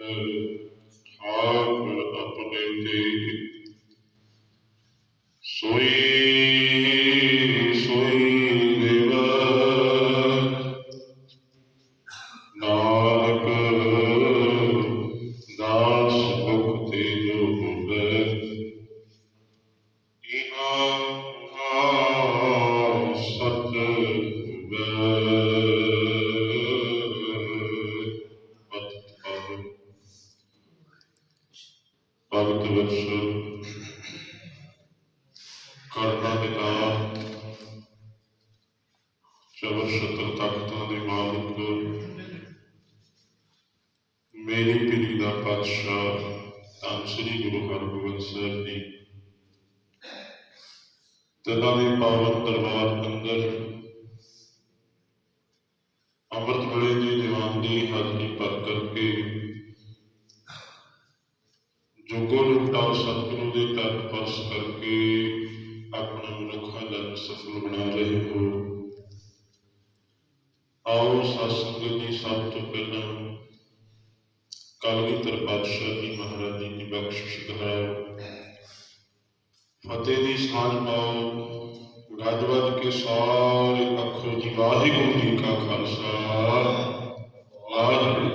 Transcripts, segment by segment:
ਠਾਕ ਆਪਣੇ ਤੇ ਸੋਈ ਸੋਈ। ਕਰਨਾ ਪਿਤਾ ਚਵਰ ਸ਼ਤਰ ਤਖਤਾਂ ਦੇ ਮਾਲਕ ਮੇਰੀ ਪੀੜੀ ਦਾ ਪਾਤਸ਼ਾਹ ਧੰਨ ਸ੍ਰੀ ਗੁਰੂ ਹਰਗੋਬਿੰਦ ਸਾਹਿਬ ਜੀ ਤਨਾਂ ਦੇ ਪਾਵਨ ਦਰਬਾਰ ਅੰਦਰ ਅੰਮ੍ਰਿਤ ਵੇਲੇ ਦੀ ਦੀਵਾਨ ਦੀ ਹਾਜ਼ਰੀ ਭਰ ਕਰਕੇ ਜੋਗੋ ਲੁਟਾ ਸਤਿਗੁਰੂ ਦੇ ਤਨ ਪਰਸ ਕਰਕੇ ਆਪਣਾ ਮਨੁੱਖਾ ਜਨਮ ਸਫਲ ਬਣਾ ਰਹੇ ਹੋ ਆਓ ਸਤਸੰਗ ਦੀ ਸਭ ਤੋਂ ਪਹਿਲਾਂ ਕਲਗੀਧਰ ਪਾਤਸ਼ਾਹ ਜੀ ਮਹਾਰਾਜ ਜੀ ਦੀ ਬਖਸ਼ਿਸ਼ ਕਰਾਓ ਫਤਿਹ ਦੀ ਸਾਂਝ ਪਾਓ ਗੱਜ ਵੱਜ ਕੇ ਸਾਰੇ ਅੱਖੋ ਜੀ ਵਾਹਿਗੁਰੂ ਜੀ ਕਾ ਖਾਲਸਾ ਵਾਹਿਗੁਰੂ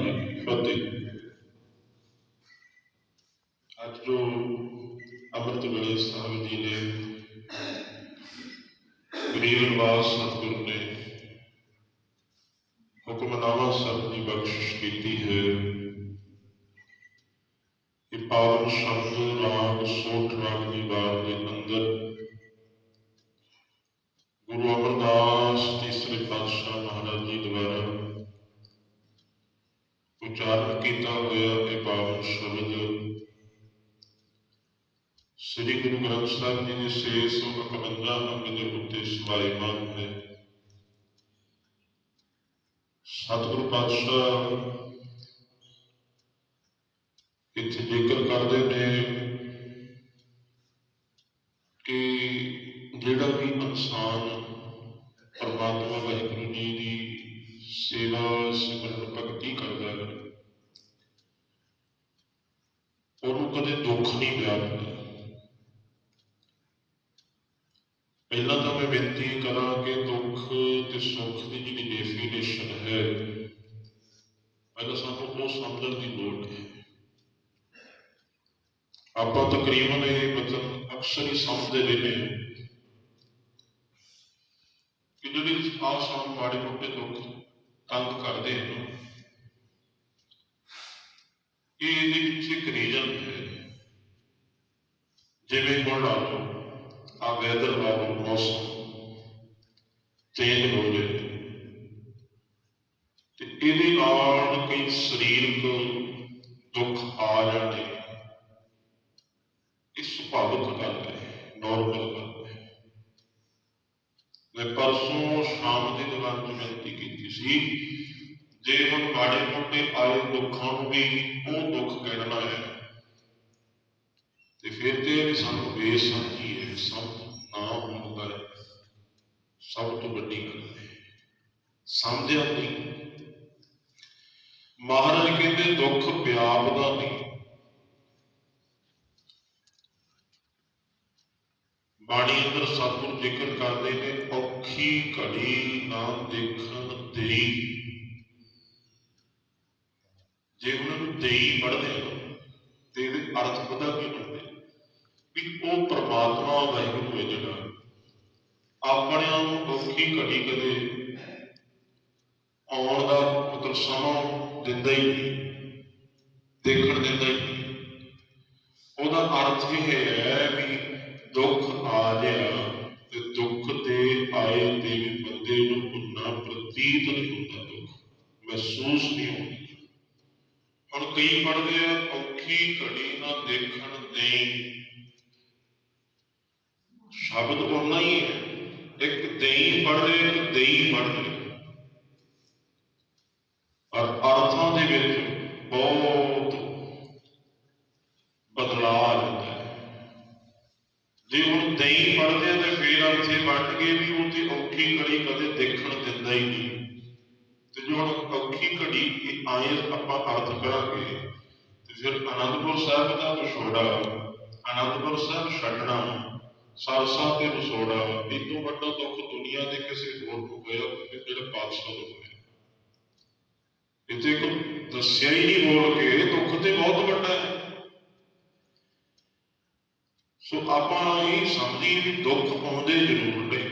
ਗਰੀਬ ਨਿਵਾਸ ਸਤਿਗੁਰੂ ਨੇ ਹੁਕਮਨਾਮਾ ਸਾਹਿਬ ਦੀ ਬਖਸ਼ਿਸ਼ ਕੀਤੀ ਹੈ ਇਹ ਪਾਵਨ ਸ਼ਬਦ ਰਾਗ ਸੋਠ ਰਾਗ ਦੀ ਬਾਤ ਦੇ ਅੰਦਰ ਗੁਰੂ ਅਮਰਦਾਸ ਤੀਸਰੇ ਪਾਤਸ਼ਾਹ ਮਹਾਰਾਜ ਜੀ ਦੁਆਰਾ ਉਚਾਰਨ ਕੀਤਾ ਹੋਇਆ ਇਹ ਪਾਵਨ ਸ਼ਬਦ ਸ੍ਰੀ ਗੁਰੂ ਗ੍ਰੰਥ ਸਾਹਿਬ ਜੀ ਦੇ 651 ਅੰਗ ਦੇ ਉੱਤੇ ਸਮਾਇਮਾਨ ਹੈ ਸਤਿਗੁਰੂ ਪਾਤਸ਼ਾਹ ਇੱਥੇ ਜ਼ਿਕਰ ਕਰਦੇ ਨੇ ਕਿ ਜਿਹੜਾ ਵੀ ਇਨਸਾਨ ਪਰਮਾਤਮਾ ਵਾਹਿਗੁਰੂ ਜੀ ਦੀ ਸੇਵਾ, ਸਿਮਰਨ, ਭਗਤੀ ਕਰਦਾ ਹੈ, ਉਹਨੂੰ ਕਦੇ ਦੁੱਖ ਨਹੀਂ ਵਿਆਪਦਾ ਪਹਿਲਾਂ ਤਾਂ ਮੈਂ ਬੇਨਤੀ ਕਰਾਂ ਕਿ ਦੁੱਖ ਤੇ ਸੁੱਖ ਦੀ ਜਿਹੜੀ ਡੈਫੀਨੇਸ਼ਨ ਹੈ, ਪਹਿਲਾਂ ਸਾਨੂੰ ਉਹ ਸਮਝਣ ਦੀ ਲੋੜ ਹੈ ਆਪਾਂ ਤਕਰੀਬਨ ਇਹ ਬਚਨ ਅਕਸਰ ਹੀ ਸਮਝਦੇ ਰਹਿੰਦੇ ਹਾਂ ਕਿ ਜਿਹੜੀ ਆਹ ਸਾਨੂੰ ਮਾੜੇ ਮੋਟੇ ਦੁੱਖ ਤੰਗ ਕਰਦੇ ਹਨ, ਇਹ ਇਹਦੇ ਵਿੱਚ ਇੱਕ ਰੀਜਨ ਹੈ। ਜਿਵੇਂ ਹੁਣ ਲਾ ਲਓ ਆ ਵੈਦਰ ਲਾ ਮੌਸਮ ਚੇਂਜ ਹੋ ਜਾਏ ਤੇ ਇਹਦੇ ਨਾਲ ਕਈ ਸਰੀਰਕ ਦੁੱਖ ਆ ਜਾਂਦੇ ਇਹ ਸੁਭਾਵਿਕ ਗੱਲ ਹੈ ਨਾਰਮਲ ਗੱਲ ਹੈ। ਮੈਂ ਪਰਸੋਂ ਸ਼ਾਮ ਦੇ ਦੌਰਾਨ ਜੋ ਬੇਨਤੀ ਕੀਤੀ ਸੀ, ਜੇ ਹੁਣ ਮਾੜੇ ਮੋਟੇ ਆਏ ਦੁੱਖਾਂ ਨੂੰ ਵੀ ਉਹ ਦੁੱਖ ਕਹਿਣਾ ਹੈ ਫਿਰ ਤੇ ਸਾਨੂੰ ਬੇਸਮਝੀ ਹੈ? ਸਭ ਨਾ ਹੁੰਦਾ ਹੈ ਸਭ ਤੋਂ ਵੱਡੀ ਗੱਲ ਹੈ। ਸਮਝਿਆ ਨਹੀਂ। ਮਹਾਰਾਜ ਕਹਿੰਦੇ, ਦੁੱਖ ਵਿਆਪਦਾ ਨਹੀਂ। ਬਾਣੀ ਅੰਦਰ ਸਤਿਗੁਰ ਜ਼ਿਕਰ ਕਰਦੇ ਨੇ, ਔਖੀ ਘੜੀ ਨਾ ਦੇਖਣ ਦੇਈ। ਜੇ ਉਹਨਾਂ ਨੂੰ ਦੇਈ ਪੜਦੇ ਹੋ ਤੇ ਇਹਦੇ ਅਰਥ ਪਤਾ ਕੀ ਬਣਦੇ ਪਰਮਾਤਮਾ ਵਾਹਿਗੁਰੂ ਹੈ ਜਿਹੜਾ। ਆਪਣਿਆਂ ਨੂੰ ਔਖੀ ਘੜੀ ਕਦੇ ਆਉਣ ਦਾ ਮਤਲਬ ਸਮਾਂ ਦਿੰਦਾ ਹੀ ਨਹੀਂ, ਦੇਖਣ ਦਿੰਦਾ ਹੀ ਉਹਦਾ ਅਰਥ ਇਹ ਹੈ ਵੀ ਦੁੱਖ ਆ ਗਿਆ ਤੇ ਦੁੱਖ ਦੇ ਆਏ ਤੇ ਵੀ ਬੰਦੇ ਨੂੰ ਉਨਾ ਪ੍ਰਤੀਤ ਨਹੀਂ ਹੁੰਦਾ ਦੁੱਖ, ਮਹਿਸੂਸ ਨਹੀਂ ਹੁੰਦਾ। ਹੁਣ ਕਈ ਪੜਦੇ ਆ, ਔਖੀ ਘੜੀ ਨਾ ਦੇਖਣ ਦੇਈ। ਸ਼ਬਦ ਉਹਨਾਂ ਹੀ ਹੈ। ਇੱਕ ਦੇਈ ਪੜਦੇ ਇੱਕ ਦੇਈ ਪੜਦੇ ਔਰ ਇੱਥੇ ਇੱਕ ਦੱਸਿਆ ਹੀ ਨਹੀਂ ਬੋਲ ਕੇ ਦੁੱਖ ਤੇ ਬਹੁਤ ਵੱਡਾ ਹੈ। ਸੋ ਆਪਾਂ ਇਹ ਸਮਝੀਏ ਵੀ ਦੁੱਖ ਆਉਂਦੇ ਜ਼ਰੂਰ ਨੇ,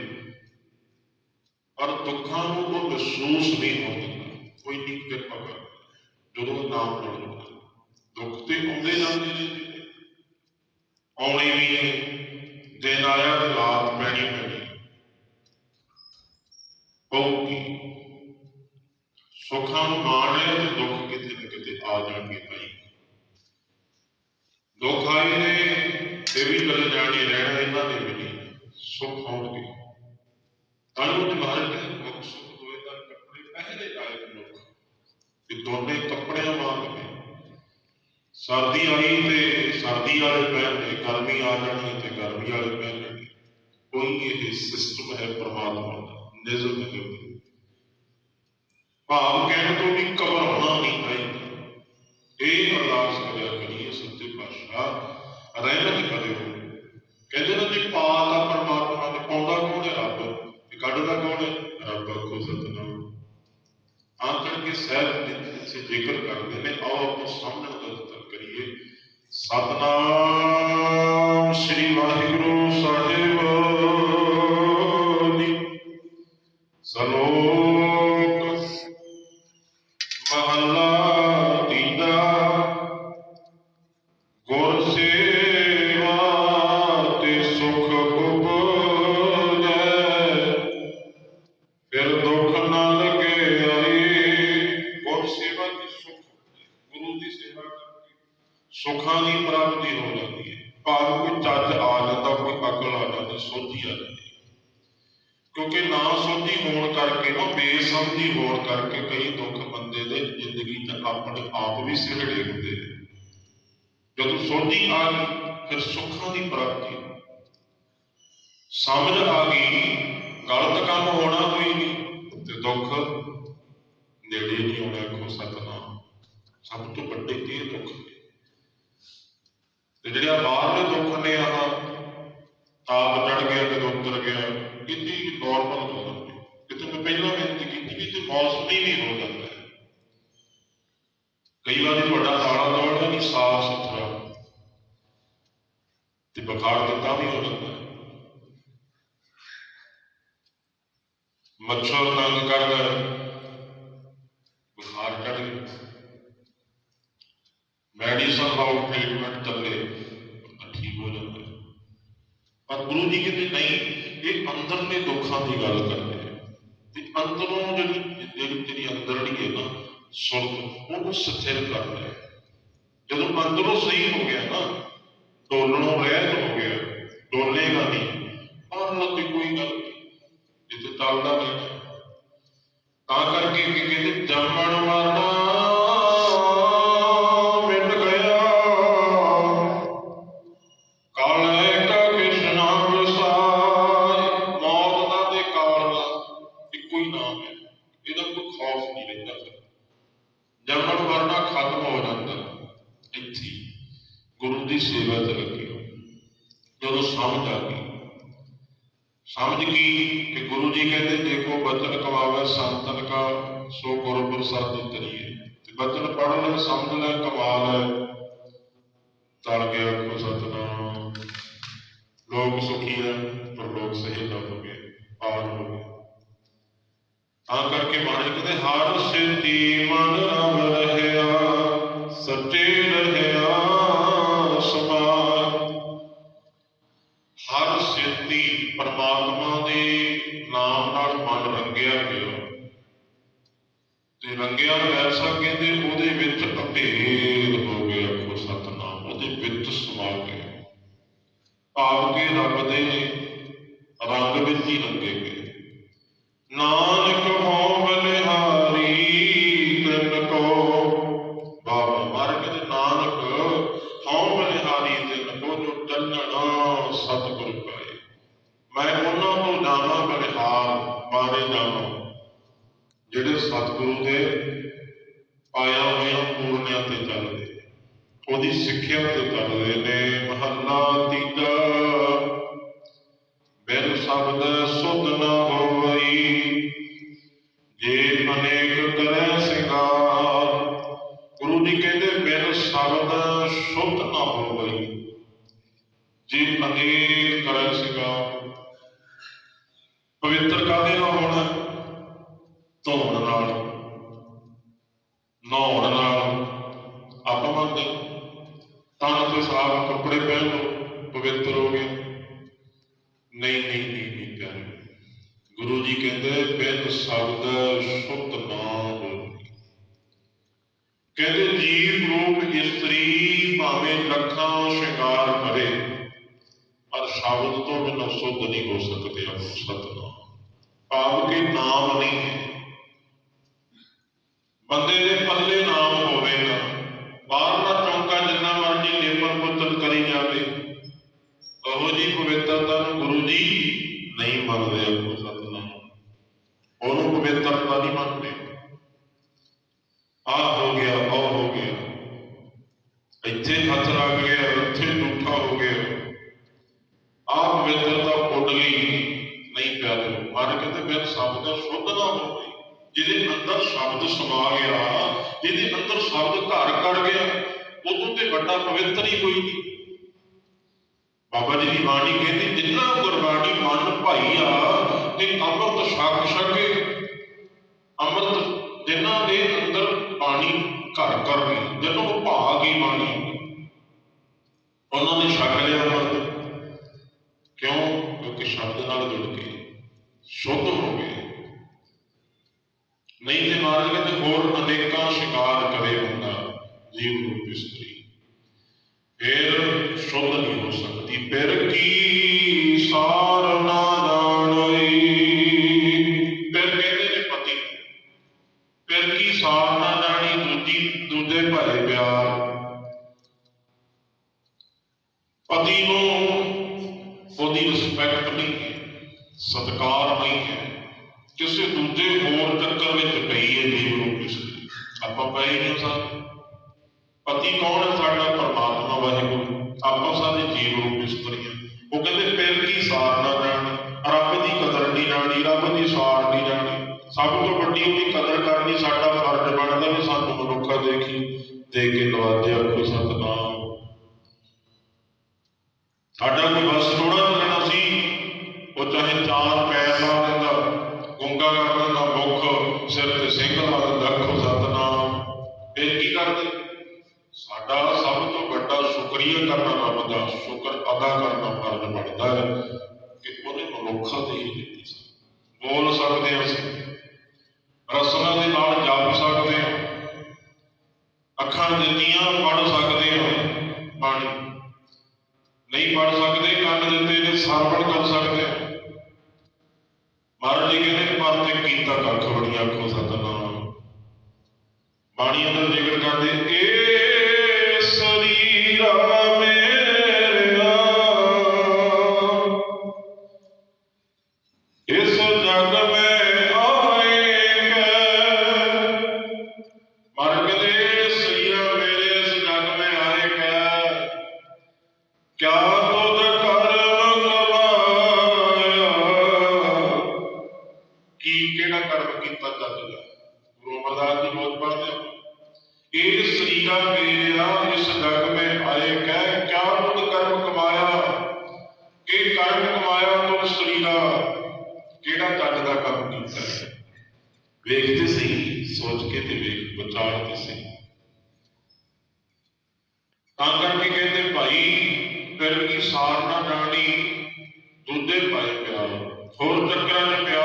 ਪਰ ਦੁੱਖਾਂ ਨੂੰ ਉਹ ਮਹਿਸੂਸ ਨਹੀਂ ਹੋਣ ਕੋਈ ਨਹੀਂ ਕਿਰਪਾ ਕਰ ਜਦੋਂ ਨਾਮ ਨਾਲ ਦੁੱਖ ਤੇ ਆਉਂਦੇ ਜਾਂਦੇ ਨੇ। ਆਉਣੇ ਵੀ ਨੇ, ਦਿਨ ਆਇਆ ਤੇ ਰਾਤ ਪੈਣੀ ਪੈਣੀ। ਪਊਗੀ ਸੁੱਖਾਂ ਨੂੰ ਮਾਣ ਲਿਆ ਤੇ ਦੁੱਖ ਕਿਤੇ ਨਾ ਕਿਤੇ ਆ ਜਾਣਗੇ ਭਾਈ। ਦੁੱਖ ਆਏ ਨੇ ਤੇ ਵੀ ਚਲੇ ਜਾਣੇ ਰਹਿਣਾ ਇਹਨਾਂ ਦੇ ਵੀ ਨਹੀਂ। ਸੁੱਖ ਆਉਣਗੇ। ਤਾਂ ਉਹ ਮਹਾਰਾਜ ਕਹਿੰਦੇ ਮੁੱਖ ਸੁੱਖ ਦੋਏ ਤਾਂ ਕੱਪੜੇ ਪਹਿਲੇ ਆਏ ਲੋਕ। ਕਿ ਦੋਨੇ ਕੱਪੜਿਆਂ ਵਾਂਗ ਨੇ। ਸਰਦੀ ਆਈ ਤੇ ਸਰਦੀ ਵਾਲੇ ਪਹਿਨਣੇ ਗਰਮੀ ਆ ਜਾਣੀ ਤੇ ਗਰਮੀ ਵਾਲੇ ਪਹਿਨਣੇ ਕੋਈ ਇਹ ਸਿਸਟਮ ਹੈ ਪਰਮਾਤਮਾ ਦਾ। ਨਿਜ਼ਮ ਹੈ। ਭਾਵ ਕਹਿਣ ਤੋਂ ਵੀ ਘਬਰਾਉਣਾ ਨਹੀਂ ਚਾਹੀਦਾ ਇਹ ਅਰਦਾਸ ਕਰਿਆ ਕਰੀਏ ਸੱਚੇ ਪਾਤਸ਼ਾਹ। ਰਹਿਮਤ ਕਰਿਓ। ਕਹਿੰਦੇ ਨੇ ਜੀ ਪਾਤਾ ਪਰਮਾਤਮਾ ਨੇ ਪਾਉਂਦਾ ਕੌਣ ਹੈ? ਰੱਬ। ਤੇ ਕੱਢਦਾ ਕੌਣ ਹੈ? ਰੱਬ ਕੋ ਸਤਨਾਮ। ਆਖਰ ਕੇ ਸਹਿਬ ਦੇ ਸੇ ਜ਼ਿਕਰ ਕਰਦੇ ਨੇ, ਆਓ ਆਪਾਂ ਸਾਹਮਣੇ ਦਾ ਜ਼ਿਕਰ ਕਰੀਏ। ਸਤਨਾਮ। ਸੁੱਖਾਂ ਦੀ ਪ੍ਰਾਪਤੀ ਹੋ ਜਾਂਦੀ ਹੈ। ਭਾਵ ਕੋਈ ਚੱਜ ਆ ਜਾਂਦਾ, ਕੋਈ ਅਕਲ ਆ ਜਾਂਦੀ, ਸੋਝੀ ਆ ਜਾਂਦੀ ਕਿਉਂਕਿ ਨਾ ਸੋਝੀ ਹੋਣ ਕਰਕੇ ਨਾ, ਬੇਸਮਝੀ ਹੋਣ ਕਰਕੇ ਕਈ ਦੁੱਖ ਬੰਦੇ ਦੇ ਜ਼ਿੰਦਗੀ 'ਚ ਆਪਣੇ ਆਪ ਵੀ ਸਿਰੜੇ ਹੁੰਦੇ ਨੇ। ਜਦੋਂ ਸੋਝੀ ਆ ਗਈ, ਫਿਰ ਸੁੱਖਾਂ ਦੀ ਪ੍ਰਾਪਤੀ ਸਮਝ ਆ ਗਈ, ਗਲਤ ਕੰਮ ਹੋਣਾ ਕੋਈ ਨਹੀਂ ਤੇ ਦੁੱਖ ਨੇੜੇ ਨਹੀਂ ਆਉਣਾ ਕੋ ਸਤਨਾਮ ਸਭ ਤੋਂ ਵੱਡੇ ਇਹ ਦੁੱਖ ਨੇ। ਤੇ ਜਿਹੜੇ ਬਾਹਰਲੇ ਦੁੱਖ ਨੇ ਆਹ ਤਾਪ ਚੜ ਗਿਆ ਤੇ ਉਤਰ ਗਿਆ, ਕਿੰਨੀ ਨਾਰਮਲ ਹੋ ਜਾਂਦੀ ਕਿਤੇ ਮੈਂ ਪਹਿਲਾਂ ਬੇਨਤੀ ਕੀਤੀ ਵੀ ਤੇ ਮੌਸਮੀ ਵੀ ਹੋ ਜਾਂਦਾ। ਹੈ ਕਈ ਵਾਰੀ ਤੁਹਾਡਾ ਤਾਲਾ ਦੌੜ ਨਹੀਂ ਸਾਫ਼ ਸੁਥਰਾ ਤੇ ਬੁਖਾਰ ਦਿੱਤਾ ਵੀ ਹੋ ਜਾਂਦਾ। ਹੈ ਮੱਛਰ ਤੰਗ ਕਰਦਾ, ਬੁਖਾਰ ਚੜ ਗਿਆ। ਮੈਡੀਸਨ ਲਾਓ ਟ੍ਰੀਟਮੈਂਟ ਚੱਲੇ। ਤਾਂ ਠੀਕ ਹੋ ਜਾਂਦਾ ਪਰ ਗੁਰੂ ਜੀ ਕਹਿੰਦੇ, ਨਹੀਂ, ਇਹ ਅੰਦਰਲੇ ਦੁੱਖਾਂ ਦੀ ਗੱਲ ਕਰਦੇ ਆ। ਤੇ ਅੰਦਰੋਂ ਜਿਹੜੀ ਜਿਹੜੀ ਤੇਰੀ ਅੰਦਰਲੀ ਹੈ ਨਾ, ਸੁਰਤ, ਉਹਨੂੰ ਸਥਿਰ ਕਰਦਾ ਹੈ ਜਦੋਂ ਅੰਦਰੋਂ ਸਹੀ ਹੋ ਗਿਆ ਨਾ, ਡੋਲਣੋਂ ਰਹਿਤ ਹੋ ਗਿਆ, ਡੋਲੇਗਾ ਨਹੀਂ। ਪਰ ਲੱਗੀ ਕੋਈ ਗੱਲ ਨਹੀਂ। ਜਿੱਥੇ ਚੱਲਦਾ ਨਹੀਂ ਤਾਂ ਕਰਕੇ ਕੀ ਕਹਿੰਦੇ ਜੰਮਣ ਮਰਨਾ ਖੌਫ ਨਹੀਂ ਰਹਿੰਦਾ ਫਿਰ ਮਰਨਾ ਖਤਮ ਹੋ ਜਾਂਦਾ। ਇੱਥੇ ਗੁਰੂ ਦੀ ਸੇਵਾ ਤੇ ਲੱਗੇ ਜਦੋਂ ਸਮਝ ਆ ਗਈ। ਸਮਝ ਗਈ ਕਿ ਗੁਰੂ ਜੀ ਕਹਿੰਦੇ ਦੇਖੋ ਬਚਨ ਕਮਾਵੇ, ਸੰਤਨ ਕਾ, ਸੋ ਗੁਰੂ ਪ੍ਰਸਾਦਿ ਤਰੀਏ ਤੇ ਬਚਨ ਪੜ੍ਹ ਲੈ, ਸਮਝ ਲੈ ਕਮਾਲ ਲੈ। ਤਲ ਗਿਆ ਕੋ ਸਤਨਾਮ। ਲੋਕ ਸੁਖੀ ਹੈ ਪਰ ਲੋਕ ਸਹੀ ਨਾ ਹੋ ਗਏ ਪਾਰ ਹੋ ਗਏ ਤਾਂ ਕਰਕੇ ਮਾਣੇ ਕਹਿੰਦੇ ਹਰ ਸਿੱਧੀ ਮਨ ਰਮ ਰਹਿਆ ਜਾਣਾ ਬਲਿਹਾਰ ਬਾਰੇ ਜਾਣਾ। ਜਿਹੜੇ ਸਤਿਗੁਰੂ ਦੇ ਆਇਆ ਹੋਇਆ ਪੂਰਨਿਆਂ ਤੇ ਚੱਲਦੇ, ਉਹਦੀ ਸਿੱਖਿਆ ਤੇ ਕਰਦੇ ਨੇ, ਮਹੱਲਾ ਤੀਜਾ। ਬਿਨ ਸ਼ਬਦ ਸੁਧ ਨ ਹੋਵਈ, ਜੇ ਅਨੇਕ ਕਰੈ ਸਿੰਗਾਰ ਗੁਰੂ ਜੀ ਕਹਿੰਦੇ, ਬਿਨ ਸ਼ਬਦ ਸੁਧ ਨਾ ਹੋਵਈ, ਜੇ ਅਨੇਕ ਕਰੈ ਸਿੰਗਾਰ ਪਵਿੱਤਰ ਕਾਹਦੇ ਨਾਲ ਹੋਣਾ? ਧੋਣ ਨਾਲ। ਨਹਾਉਣ ਨਾਲ। ਆਪਾਂ ਮੰਨਦੇ ਤਨ ਤੇ ਸਾਫ਼ ਕੱਪੜੇ ਪਹਿਨ ਲੋ ਪਵਿੱਤਰ ਹੋ ਗਏ। ਨਹੀਂ ਨਹੀਂ ਨਹੀਂ ਨਹੀਂ ਪਿਆਰੇ। ਗੁਰੂ ਜੀ ਕਹਿੰਦੇ ਬਿਨ ਸ਼ਬਦ ਸੁਤ ਨਾ ਕਹਿੰਦੇ ਜੀਵ ਰੂਪ ਇਸਤਰੀ ਭਾਵੇਂ ਲੱਖਾਂ ਸ਼ਿਕਾਰ ਕਰੇ, ਪਰ ਸ਼ਬਦ ਤੋਂ ਬਿਨਾਂ ਸੁਧ ਨਹੀਂ ਹੋ ਸਕਦੇ ਆਪ ਸਤਨਾਮ। ਭਾਵ ਕਿ ਨਾਮ ਨਹੀਂ ਹੈ। ਬੰਦੇ ਦੇ ਪੱਲੇ ਨਾਮ ਹੋਵੇਗਾ ਬਾਹਰਲਾ ਚੌਂਕਾ ਜਿੰਨਾ ਮਰਜ਼ੀ ਲੇਪਨ ਪੁੱਤਰ ਕਰੀ ਜਾਵੇ, ਉਹੋ ਜੀ ਪਵਿੱਤਰਤਾ ਨੂੰ ਗੁਰੂ ਜੀ ਨਹੀਂ ਮੰਨਦੇ। ਆਪੋ ਸਤਨਾਮ ਉਹਨੂੰ ਪਵਿੱਤਰਤਾ ਨਹੀਂ ਮੰਨਦੇ ਆ ਹੋ ਗਿਆ ਉਹ ਹੋ ਗਿਆ ਇੱਥੇ ਹੱਥ ਲੱਗ ਗਿਆ ਇੱਥੇ ਝੂਠਾ ਹੋ ਗਿਆ ਆ ਪਵਿੱਤਰਤਾ ਉੱਡ ਗਈ ਨਹੀਂ ਪਿਆਰੇ ਮਾਰੇ ਕਹਿੰਦੇ ਬਿਨ ਸ਼ਬਦ ਦਾ ਸ਼ੁੱਧ ਨਾ ਹੋਵੇ ਜਿਹਦੇ ਅੰਦਰ ਸ਼ਬਦ ਸਮਾ ਗਿਆ ਜਿਹਦੇ ਅੰਦਰ ਸ਼ਬਦ ਘਰ ਕਰ ਗਿਆ ਉਦੋਂ ਤੇ ਵੱਡਾ ਪਵਿੱਤਰ ਹੀ ਕੋਈ ਨਹੀਂ ਬਾਬਾ ਜੀ ਦੀ ਜਿੰਨਾ ਗੁਰਬਾਣੀ ਮਨ ਭਾਈ ਆ, ਤੇ ਅੰਮ੍ਰਿਤ ਛਕ ਛਕੇ ਅੰਮ੍ਰਿਤ ਜਿਨ੍ਹਾਂ ਦੇ ਅੰਦਰ ਬਾਣੀ ਘਰ ਕਰ ਗਈ ਜਦੋਂ ਉਹ ਗਈ ਬਾਣੀ, ਉਹਨਾਂ ਨੇ ਛਕ ਲਿਆ ਅੰਮ੍ਰਿਤ। ਕਿਉਂ? ਕਿਉਂਕਿ ਸ਼ਬਦ ਨਾਲ ਜੁੜ ਕੇ, ਸ਼ੁੱਧ ਹੋ ਗਏ ਨਹੀਂ ਤੇ ਮਹਾਰਾਜ ਕਹਿੰਦੇ, ਹੋਰ ਅਨੇਕਾਂ ਸ਼ਿਕਾਰ ਕਰੇ ਬੰਦਾ, ਜੀਵ ਰੂਪ ਇਸਤਰੀ ਫਿਰ ਸ਼ੁੱਧ ਨਹੀਂ ਹੋ ਸਕਦਾ। ਪਤੀ ਨੂੰ ਉਹਦੀ ਰਿਸਪੈਕਟ ਨਹੀਂ ਹੈ, ਸਤਿਕਾਰ ਨਹੀਂ ਹੈ, ਕਿਸੇ ਦੂਜੇ ਹੋਰ ਚੱਕਰ ਵਿੱਚ ਪਈ ਹੈ ਜੀਵ ਨੂੰ ਇਸਤਰੀ ਆਪਾਂ ਪਏ ਨਹੀਂ ਸਾਡੇ ਪਤੀ ਕੌਣ ਹੈ ਸਾਡਾ ਪਰਮਾਤਮਾ ਵਾਹਿਗੁਰੂ? ਆਪਾਂ ਸਾਡੇ ਜੀਵ ਰੂਪ ਇਸਤਰੀਆਂ ਉਹ ਕਹਿੰਦੇ, ਫਿਰ ਕੀ ਸਾਰ ਨਾ ਜਾਣੀ? ਰੱਬ ਦੀ ਕਦਰ ਨਹੀਂ ਜਾਣੀ, ਰੱਬ ਦੀ ਸਾਰ ਨਹੀਂ ਜਾਣੀ। ਸਭ ਤੋਂ ਵੱਡੀ ਉਹਦੀ ਕਦਰ ਕਰਨੀ ਸਾਡਾ ਫਰਜ਼ ਬਣਦਾ ਵੀ ਸਾਨੂੰ ਮਨੁੱਖਾ ਦੇਖੀ ਦੇ ਕੇ ਨਵਾਜਿਆ ਕੋਈ ਸਤਨਾਮ। ਸਾਡਾ ਕੋਈ ਬਸ ਥੋੜਾ ਚੱਲਣਾ ਸੀ। ਉਹ ਚਾਹੇ ਚਾਰ ਪੈਰ ਅਦਾ ਕਰਨਾ ਫਰਜ਼ ਬਣਦਾ ਹੈ ਕਿ ਉਹਨੇ ਮਨੁੱਖਾ ਦੇ ਹੀ ਦਿੱਤੀ ਸੀ। ਬੋਲ ਸਕਦੇ ਹਾਂ ਅਸੀਂ। ਰਸਨਾ ਦੇ ਨਾਲ ਜਪ ਸਕਦੇ ਹਾਂ। ਅੱਖਾਂ ਦਿੱਤੀਆਂ ਪੜ ਸਕਦੇ ਹਾਂ। ਬਾਣੀ ਨਹੀਂ ਪੜ ਸਕਦੇ, ਕੰਨ ਦਿੱਤੇ ਨੇ ਸਰਵਣ ਕਰ ਸਕਦੇ ਹਾਂ। ਮਹਾਰਾਜ ਜੀ ਕਹਿੰਦੇ, ਪਰ ਤੇ ਕੀਤਾ ਕੱਖ ਬੜੀਆਂ ਆਖੋ ਸਤਨਾਮ। ਬਾਣੀ ਅੰਦਰ ਜ਼ਿਕਰ ਕਰਦੇ, ਏ ਸਰੀਰਾ ਮੇਰਾ ਕੀ, ਕਿਹੜਾ ਕਰਮ ਕੀਤਾ ਜਗ ਗੁਰੂ ਅਮਰਦਾਸ ਜੀ ਬਹੁਤ ਪੜ੍ਹਦੇ ਇਹ ਸਰੀਰਾ ਮੇਰਿਆ, ਇਸ ਜਗ ਮੈਂ ਆਏ ਕਹਿ, ਕਿਆ ਤੁਧ ਕਰਮ ਕਮਾਇਆ? ਇਹ ਕਰਮ ਕਮਾਇਆ ਤੁਮ ਸਰੀਰਾ। ਕਿਹੜਾ ਜਗ ਦਾ ਕੰਮ ਕੀਤਾ ਵੇਖਦੇ ਸੀ, ਸੋਚ ਕੇ ਤੇ ਵੇਖ, ਵਿਚਾਰਦੇ ਸੀ। ਤਾਂ ਕਰਕੇ ਕਹਿੰਦੇ, ਭਾਈ, ਫਿਰ ਕੀ ਸਾਰ ਨਾ ਜਾਣੀ, ਦੂਜੇ ਪਾਏ ਪਿਆਰ। ਹੋਰ ਚੱਕਰਾਂ 'ਚ ਪਿਆਰ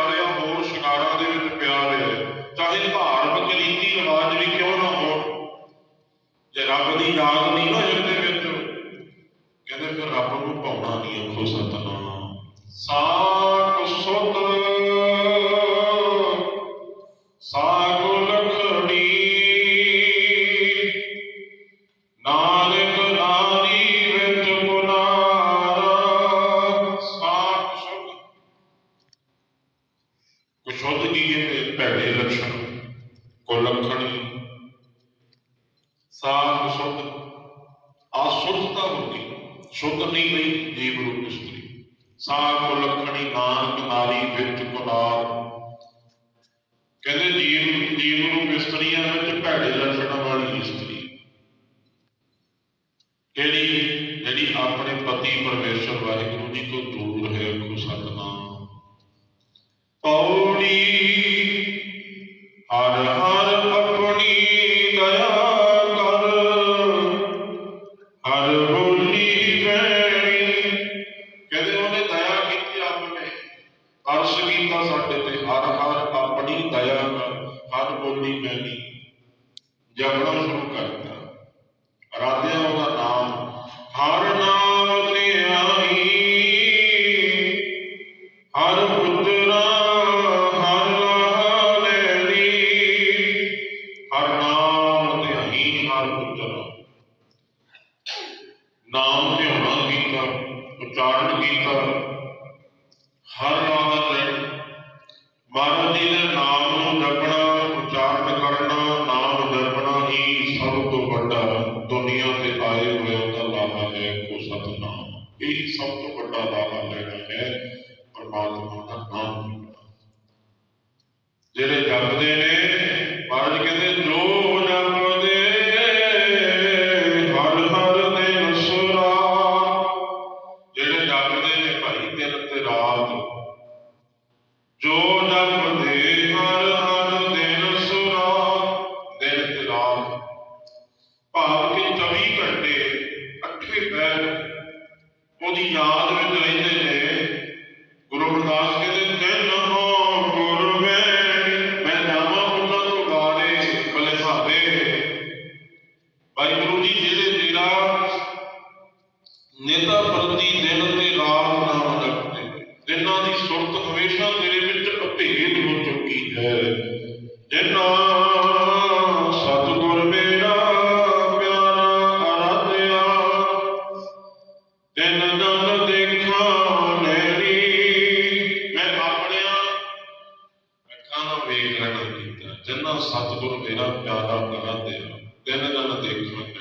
ਸੁਣੀ ਗਈ ਦੇਵ ਰੂਪ ਸੁਣੀ ਸਾਖ ਲਖਣੀ ਨਾਨਕ ਨਾਰੀ ਵਿੱਚ ਕੁਲਾਰ ਕਹਿੰਦੇ ਜੀਵ ਜੀਵ ਨੂੰ ਬਿਸਤਰੀਆਂ ਵਿੱਚ ਭੈੜੇ ਲੱਛਣ ਵਾਲੀ ਇਸਤਰੀ ਜਿਹੜੀ ਜਿਹੜੀ ਆਪਣੇ ਪਤੀ ਪਰਮੇਸ਼ਰ ਵਾਹਿਗੁਰੂ ਜੀ ਤੋਂ ਦੂਰ ਹੈ ਕੋ ਸਤਨਾਮ। ਪਉ ਕਿਰਪਾ ਸਾਡੇ ਤੇ ਹਰ ਹਰ ਆਪਣੀ ਦਇਆ ਹਰ ਬੋਲੀ ਮੈਲੀ ਜਗਣਾ ਸ਼ੁਰੂ ਕਰਤਾ ਰਾਧਿਆ ਉਹਦਾ ਉਹਦੀ ਯਾਦ ਵਿੱਚ ਸਤ ਗੁਰ ਮੇਰਾ ਪਿਆਰਾ ਕਰਾਂ ਦੇ ਕਹਿਣ ਦਾ ਨਾ ਦੇਖਾਂ